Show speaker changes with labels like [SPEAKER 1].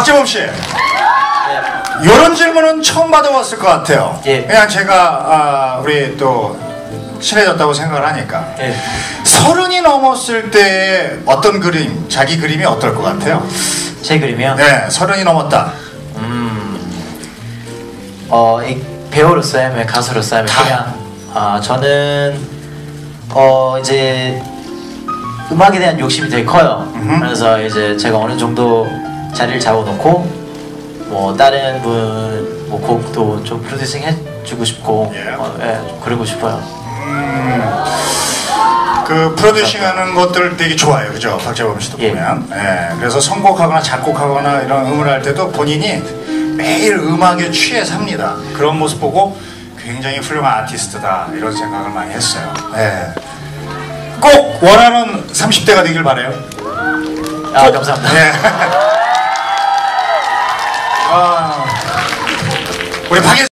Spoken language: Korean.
[SPEAKER 1] 박재범 씨,
[SPEAKER 2] 네.
[SPEAKER 1] 이런 질문은 처음 받아봤을 것 같아요.
[SPEAKER 2] 예.
[SPEAKER 1] 그냥 제가 아, 우리 또 친해졌다고 생각을 하니까
[SPEAKER 2] 예.
[SPEAKER 1] 서른이 넘었을 때 어떤 그림, 자기 그림이 어떨 것 같아요?
[SPEAKER 2] 제 그림이요?
[SPEAKER 1] 네, 서른이 넘었다.
[SPEAKER 2] 어, 이 배우로서 하면 가수로서 하면
[SPEAKER 1] 다.
[SPEAKER 2] 그냥 아 저는 어 이제 음악에 대한 욕심이 되게 커요.
[SPEAKER 1] 음흠.
[SPEAKER 2] 그래서 이제 제가 어느 정도 자리를 잡아놓고 뭐 다른 분 뭐 곡도 좀 프로듀싱 해주고 싶고
[SPEAKER 1] 예.
[SPEAKER 2] 어, 예, 좀 그러고 싶어요.
[SPEAKER 1] 그 프로듀싱하는 것들 되게 좋아요, 그죠? 박재범 씨도
[SPEAKER 2] 예.
[SPEAKER 1] 보면. 예, 그래서 선곡하거나 작곡하거나 이런 음을 할 때도 본인이 매일 음악에 취해 삽니다. 그런 모습 보고 굉장히 훌륭한 아티스트다 이런 생각을 많이 했어요. 예. 꼭 원하는 30대가 되길 바래요.
[SPEAKER 2] 아 감사합니다.
[SPEAKER 1] 예. 아, 우리 박예